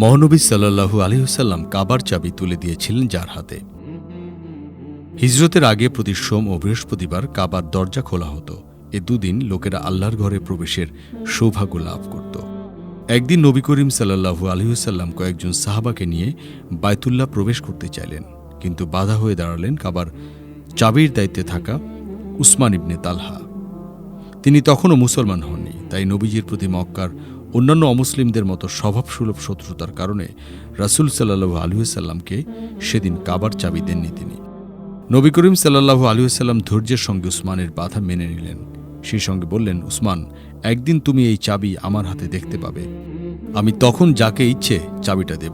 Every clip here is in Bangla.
মহানবী সাল্লাহু আলহিহসাল্লাম কাবার চাবি তুলে দিয়েছিলেন যার হাতে। হিজরতের আগে প্রতি সোম ও বৃহস্পতিবার কাবার দরজা খোলা হতো। এ দুদিন লোকেরা আল্লাহর ঘরে প্রবেশের সৌভাগ্য লাভ করত। একদিন নবী করিম সাল্লাহু আলহিহসাল্লাম কয়েকজন সাহাবাকে নিয়ে বায়তুল্লাহ প্রবেশ করতে চাইলেন, কিন্তু বাধা হয়ে দাঁড়ালেন কাবার চাবির দায়িত্বে থাকা উসমান ইবনে তালহা। তিনি তখনও মুসলমান হননি, তাই নবীজির প্রতি মক্কার অন্যান্য অমুসলিমদের মতো স্বভাবসুলভ শত্রুতার কারণে রাসুল সাল্লাহু আলহিহাল্লামকে সেদিন কাবার চাবি দেননি তিনি। নবী করিম সাল্লাহু আলহিহাল্লাম ধৈর্যের সঙ্গে উসমানের বাধা মেনে নিলেন। সেই সঙ্গে বললেন, উসমান, একদিন তুমি এই চাবি আমার হাতে দেখতে পাবে। আমি তখন যাকে ইচ্ছে চাবিটা দেব।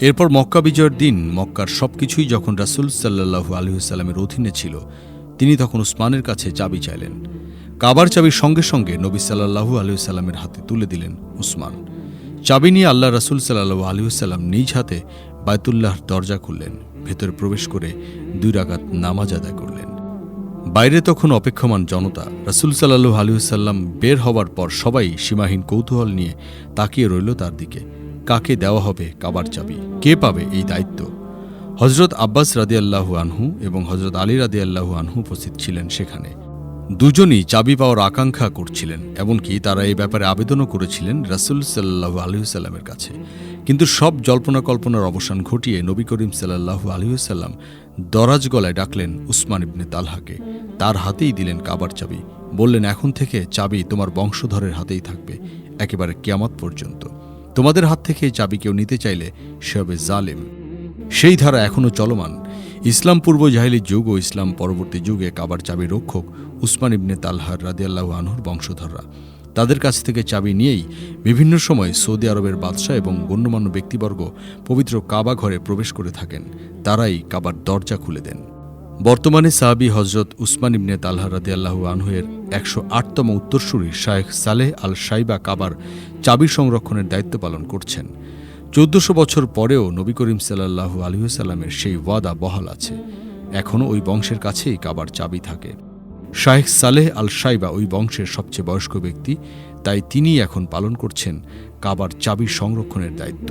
এরপর মক্কা বিজয়ের দিন, মক্কার সবকিছুই যখন রাসুল সাল্লাহু আলহিহাল্লামের অধীনে ছিল, তিনি তখন উসমানের কাছে চাবি চাইলেন। কাবার চাবির সঙ্গে সঙ্গে নবী সাল্লাহু আলহিসাল্লামের হাতে তুলে দিলেন উসমান। চাবি নিয়ে আল্লাহ রাসুল সাল্লাহু আলহিসাল্লাম নিজ হাতে বায়তুল্লাহর দরজা খুললেন, ভেতরে প্রবেশ করে দুই রাগাত নামাজ আদায় করলেন। বাইরে তখন অপেক্ষমান জনতা রাসুল সাল্লাহু আলহিসাল্লাম বের হওয়ার পর সবাই সীমাহীন কৌতূহল নিয়ে তাকিয়ে রইল তার দিকে। কাকে দেওয়া হবে কাবার চাবি? কে পাবে এই দায়িত্ব? হজরত আব্বাস রাদিয়াল্লাহু আনহু এবং হজরত আলী রাদিয়াল্লাহু আনহু উপস্থিত ছিলেন সেখানে। দুজনই চাবি পাওয়ার আকাঙ্ক্ষা করছিলেন, এমনকি তারা এই ব্যাপারে আবেদনও করেছিলেন রাসুল সাল্লাহু আলহিসাল্লামের কাছে। কিন্তু সব জল্পনা কল্পনার অবসান ঘটিয়ে নবী করিম সাল্লাহু আলহিসাল্লাম দরাজ গলায় ডাকলেন উসমান ইবনে তালহাকে। তার হাতেই দিলেন কাবার চাবি। বললেন, এখন থেকে চাবি তোমার বংশধরের হাতেই থাকবে, একেবারে কিয়ামত পর্যন্ত। তোমাদের হাত থেকে চাবি কেউ নিতে চাইলে সে হবে জালেম। সেই ধারা এখনও চলমান। ইসলাম পূর্ব জাহিলি যুগ ও ইসলাম পরবর্তী যুগে কাবার চাবি রক্ষক উসমান ইবনে তালহার রাদিয়াল্লাহু আনহুর বংশধররা। তাদের কাছ থেকে চাবি নিয়েই বিভিন্ন সময় সৌদি আরবের বাদশাহ এবং গণ্যমান্য ব্যক্তিবর্গ পবিত্র কাবা ঘরে প্রবেশ করে থাকেন। তারাই কাবার দরজা খুলে দেন। বর্তমানে সাহাবি হজরত উসমান ইবনে তালহা রাদিয়াল্লাহু আনহুয়ের একশো আটতম উত্তরসূরি শায়েখ সালেহ আল সাইবা কাবার চাবি সংরক্ষণের দায়িত্ব পালন করছেন। চোদ্দশো বছর পরেও নবী করিম সাল্লাহু আলহিসাল্লামের সেই ওয়াদা বহাল আছে এখনও ওই বংশের কাছেই কাবার চাবি থাকে শাহেখ সালেহ আল সাইবা ওই বংশের সবচেয়ে বয়স্ক ব্যক্তি, তাই তিনি এখন পালন করছেন কাবার চাবি সংরক্ষণের দায়িত্ব.